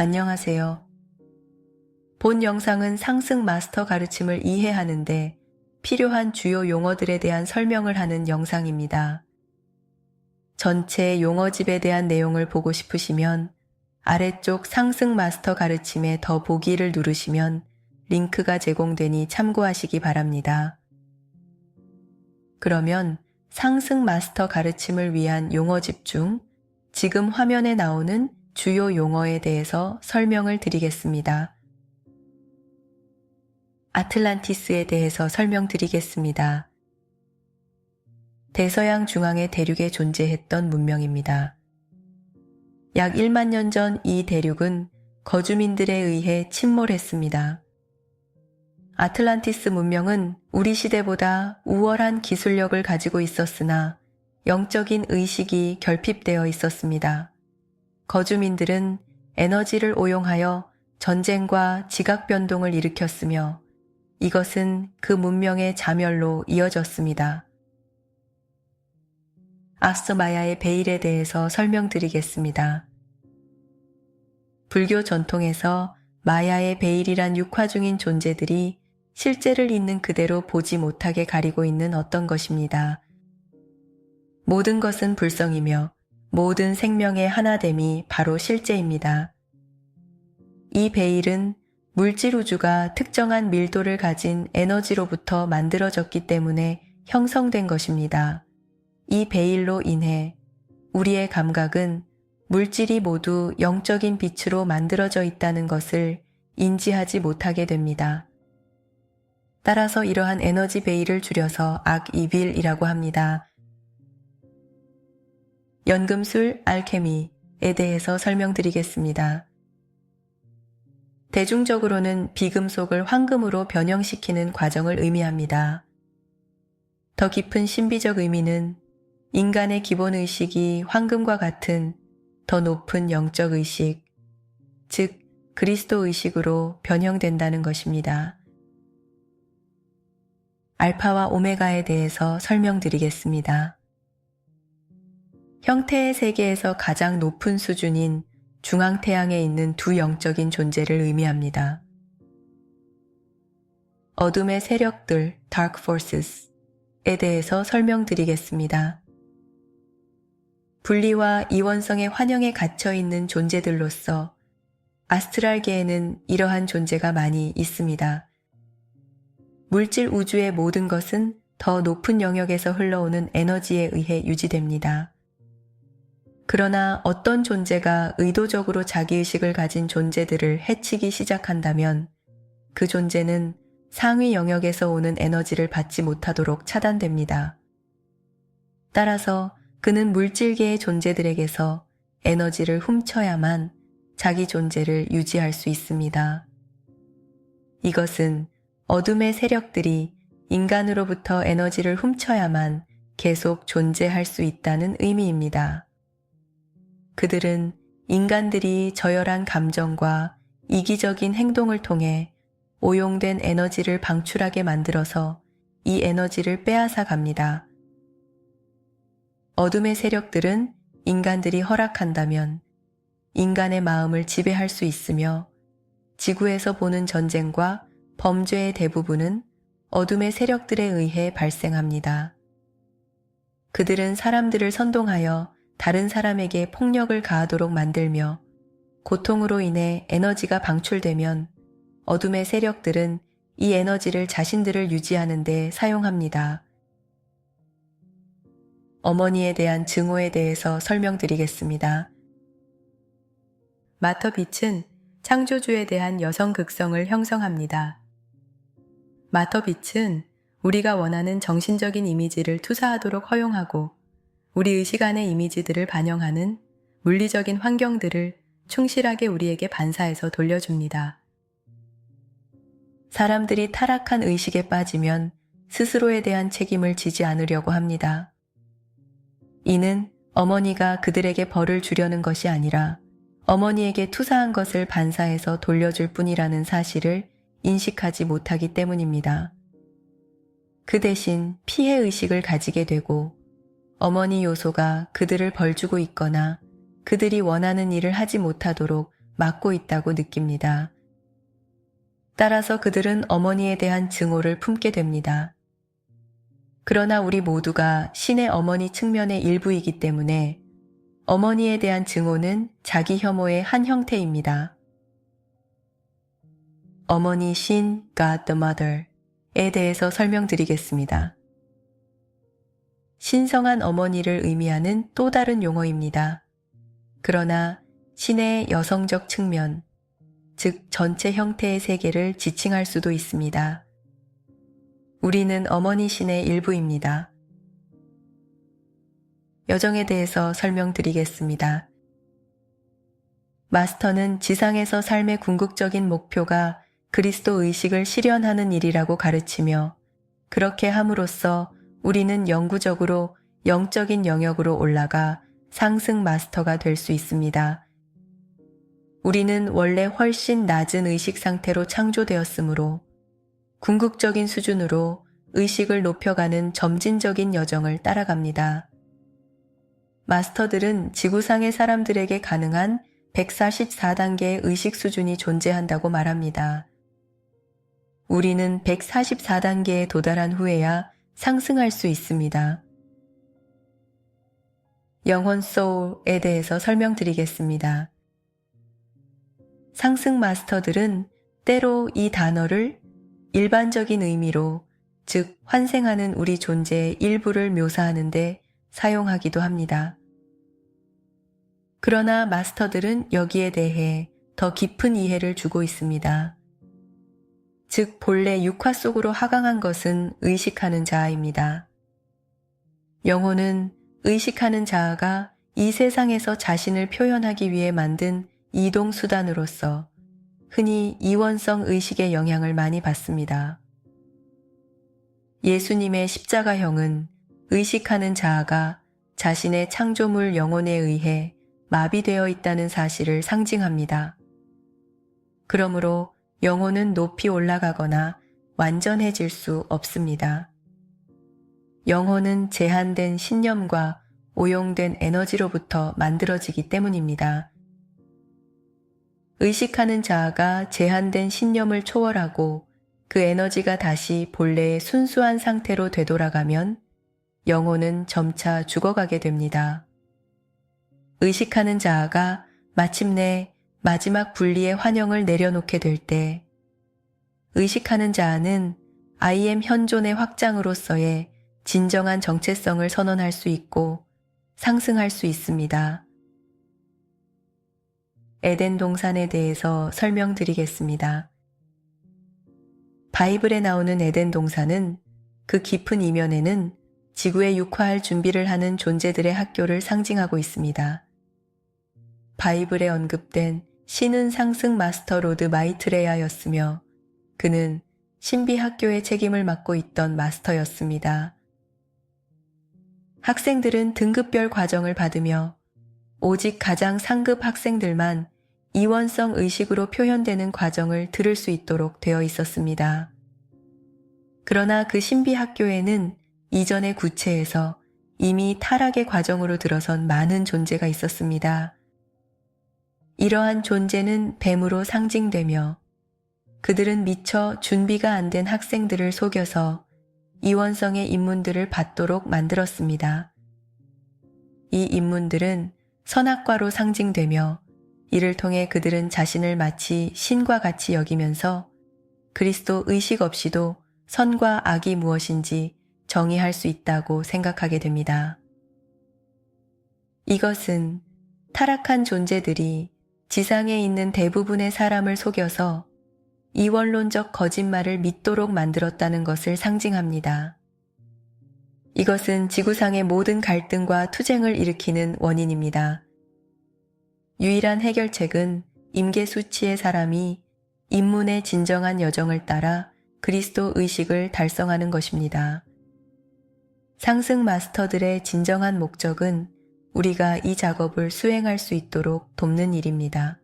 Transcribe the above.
안녕하세요. 본 영상은 상승 마스터 가르침을 이해하는데 필요한 주요 용어들에 대한 설명을 하는 영상입니다. 전체 용어집에 대한 내용을 보고 싶으시면 아래쪽 상승 마스터 가르침에 더 보기를 누르시면 링크가 제공되니 참고하시기 바랍니다. 그러면 상승 마스터 가르침을 위한 용어 집 중 지금 화면에 나오는 주요 용어에 대해서 설명을 드리겠습니다. 아틀란티스에 대해서 설명드리겠습니다. 대서양 중앙의 대륙에 존재했던 문명입니다. 약 1만 년 전 이 대륙은 거주민들에 의해 침몰했습니다. 아틀란티스 문명은 우리 시대보다 우월한 기술력을 가지고 있었으나 영적인 의식이 결핍되어 있었습니다. 거주민들은 에너지를 오용하여 전쟁과 지각 변동을 일으켰으며 이것은 그 문명의 자멸로 이어졌습니다. 앞서 마야의 베일에 대해서 설명드리겠습니다. 불교 전통에서 마야의 베일이란 육화 중인 존재들이 실제를 있는 그대로 보지 못하게 가리고 있는 어떤 것입니다. 모든 것은 불성이며 모든 생명의 하나됨이 바로 실제입니다. 이 베일은 물질 우주가 특정한 밀도를 가진 에너지로부터 만들어졌기 때문에 형성된 것입니다. 이 베일로 인해 우리의 감각은 물질이 모두 영적인 빛으로 만들어져 있다는 것을 인지하지 못하게 됩니다. 따라서 이러한 에너지 베일을 줄여서 악 이빌이라고 합니다. 연금술 알케미에 대해서 설명드리겠습니다. 대중적으로는 비금속을 황금으로 변형시키는 과정을 의미합니다. 더 깊은 신비적 의미는 인간의 기본 의식이 황금과 같은 더 높은 영적 의식, 즉 그리스도 의식으로 변형된다는 것입니다. 알파와 오메가에 대해서 설명드리겠습니다. 형태의 세계에서 가장 높은 수준인 중앙태양에 있는 두 영적인 존재를 의미합니다. 어둠의 세력들, Dark Forces에 대해서 설명드리겠습니다. 분리와 이원성의 환영에 갇혀 있는 존재들로서 아스트랄계에는 이러한 존재가 많이 있습니다. 물질 우주의 모든 것은 더 높은 영역에서 흘러오는 에너지에 의해 유지됩니다. 그러나 어떤 존재가 의도적으로 자기의식을 가진 존재들을 해치기 시작한다면 그 존재는 상위 영역에서 오는 에너지를 받지 못하도록 차단됩니다. 따라서 그는 물질계의 존재들에게서 에너지를 훔쳐야만 자기 존재를 유지할 수 있습니다. 이것은 어둠의 세력들이 인간으로부터 에너지를 훔쳐야만 계속 존재할 수 있다는 의미입니다. 그들은 인간들이 저열한 감정과 이기적인 행동을 통해 오용된 에너지를 방출하게 만들어서 이 에너지를 빼앗아 갑니다. 어둠의 세력들은 인간들이 허락한다면 인간의 마음을 지배할 수 있으며 지구에서 보는 전쟁과 범죄의 대부분은 어둠의 세력들에 의해 발생합니다. 그들은 사람들을 선동하여 다른 사람에게 폭력을 가하도록 만들며 고통으로 인해 에너지가 방출되면 어둠의 세력들은 이 에너지를 자신들을 유지하는 데 사용합니다. 어머니에 대한 증오에 대해서 설명드리겠습니다. 마터 빛은 창조주에 대한 여성 극성을 형성합니다. 마터 빛은 우리가 원하는 정신적인 이미지를 투사하도록 허용하고 우리의 시간의 이미지들을 반영하는 물리적인 환경들을 충실하게 우리에게 반사해서 돌려줍니다. 사람들이 타락한 의식에 빠지면 스스로에 대한 책임을 지지 않으려고 합니다. 이는 어머니가 그들에게 벌을 주려는 것이 아니라 어머니에게 투사한 것을 반사해서 돌려줄 뿐이라는 사실을 인식하지 못하기 때문입니다. 그 대신 피해 의식을 가지게 되고 어머니 요소가 그들을 벌주고 있거나 그들이 원하는 일을 하지 못하도록 맡고 있다고 느낍니다. 따라서 그들은 어머니에 대한 증오를 품게 됩니다. 그러나 우리 모두가 신의 어머니 측면의 일부이기 때문에 어머니에 대한 증오는 자기 혐오의 한 형태입니다. 어머니 신 God the Mother에 대해서 설명드리겠습니다. 신성한 어머니를 의미하는 또 다른 용어입니다. 그러나 신의 여성적 측면, 즉 전체 형태의 세계를 지칭할 수도 있습니다. 우리는 어머니 신의 일부입니다. 여정에 대해서 설명드리겠습니다. 마스터는 지상에서 삶의 궁극적인 목표가 그리스도 의식을 실현하는 일이라고 가르치며 그렇게 함으로써 우리는 영구적으로 영적인 영역으로 올라가 상승 마스터가 될 수 있습니다. 우리는 원래 훨씬 낮은 의식 상태로 창조되었으므로 궁극적인 수준으로 의식을 높여가는 점진적인 여정을 따라갑니다. 마스터들은 지구상의 사람들에게 가능한 144단계의 의식 수준이 존재한다고 말합니다. 우리는 144단계에 도달한 후에야 상승할 수 있습니다. 영혼 소울에 대해서 설명드리겠습니다. 상승 마스터들은 때로 이 단어를 일반적인 의미로 즉 환생하는 우리 존재의 일부를 묘사하는데 사용하기도 합니다. 그러나 마스터들은 여기에 대해 더 깊은 이해를 주고 있습니다. 즉 본래 육화 속으로 하강한 것은 의식하는 자아입니다. 영혼은 의식하는 자아가 이 세상에서 자신을 표현하기 위해 만든 이동수단으로서 흔히 이원성 의식의 영향을 많이 받습니다. 예수님의 십자가형은 의식하는 자아가 자신의 창조물 영혼에 의해 마비되어 있다는 사실을 상징합니다. 그러므로 영혼은 높이 올라가거나 완전해질 수 없습니다. 영혼은 제한된 신념과 오용된 에너지로부터 만들어지기 때문입니다. 의식하는 자아가 제한된 신념을 초월하고 그 에너지가 다시 본래의 순수한 상태로 되돌아가면 영혼은 점차 죽어가게 됩니다. 의식하는 자아가 마침내 마지막 분리의 환영을 내려놓게 될 때 의식하는 자아는 IM 현존의 확장으로서의 진정한 정체성을 선언할 수 있고 상승할 수 있습니다. 에덴 동산에 대해서 설명드리겠습니다. 바이블에 나오는 에덴 동산은 그 깊은 이면에는 지구에 육화할 준비를 하는 존재들의 학교를 상징하고 있습니다. 바이블에 언급된 신은 상승 마스터 로드 마이트레야였으며 그는 신비 학교의 책임을 맡고 있던 마스터였습니다. 학생들은 등급별 과정을 받으며 오직 가장 상급 학생들만 이원성 의식으로 표현되는 과정을 들을 수 있도록 되어 있었습니다. 그러나 그 신비 학교에는 이전의 구체에서 이미 타락의 과정으로 들어선 많은 존재가 있었습니다. 이러한 존재는 뱀으로 상징되며 그들은 미처 준비가 안 된 학생들을 속여서 이원성의 인문들을 받도록 만들었습니다. 이 인문들은 선악과로 상징되며 이를 통해 그들은 자신을 마치 신과 같이 여기면서 그리스도 의식 없이도 선과 악이 무엇인지 정의할 수 있다고 생각하게 됩니다. 이것은 타락한 존재들이 지상에 있는 대부분의 사람을 속여서 이원론적 거짓말을 믿도록 만들었다는 것을 상징합니다. 이것은 지구상의 모든 갈등과 투쟁을 일으키는 원인입니다. 유일한 해결책은 임계 수치의 사람이 인문의 진정한 여정을 따라 그리스도 의식을 달성하는 것입니다. 상승 마스터들의 진정한 목적은 우리가 이 작업을 수행할 수 있도록 돕는 일입니다.